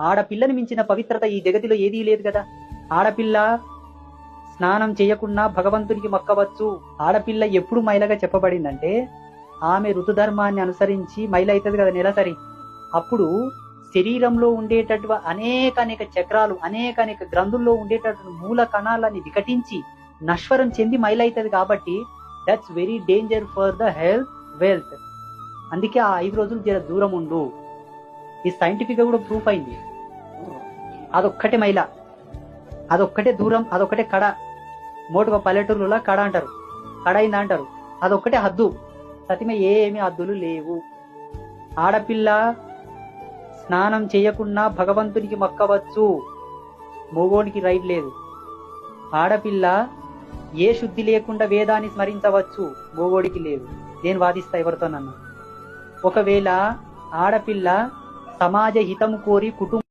ఆడపిల్లని మించిన పవిత్రత ఈ జగతిలో ఏదీ లేదు కదా. ఆడపిల్ల స్నానం చేయకుండా భగవంతునికి మొక్కవచ్చు. ఆడపిల్ల ఎప్పుడు మైలగా చెప్పబడిందంటే ఆమె ఋతుధర్మాన్ని అనుసరించి మైల అవుతుంది కదా నెలసరి అప్పుడు శరీరంలో ఉండేటటువంటి అనేక అనేక చక్రాలు అనేక అనేక గ్రంథుల్లో ఉండేటటువంటి మూల కణాలని వికటించి నశ్వరం చెంది మైలవుతుంది కాబట్టి that's very danger for the health wealth అందుకే ఆ ఐదు రోజులు జర దూరం ఉండు. ఈ సైంటిఫిక్గా కూడా ప్రూఫ్ అయింది. అదొక్కటే మైల. అదొక్కటే దూరం అదొక్కటే కడ. మోటుగా పల్లెటూరులో కడ అంటారు. కడ అయిందా అంటారు. అదొక్కటే హద్దు. సతిమ ఏమి హద్దులు లేవు. ఆడపిల్ల స్నానం చేయకుండా భగవంతునికి మొక్కవచ్చు. మోగోనికి రైట్ లేదు. ఆడపిల్ల ఏ శుద్ధి లేకుండా వేదాన్ని స్మరించవచ్చు. మోగోడికి లేదు. నేను వాదిస్తా ఎవరితోనన్నా. ఒకవేళ ఆడపిల్ల సమాజ హితము కోరి కుటుంబ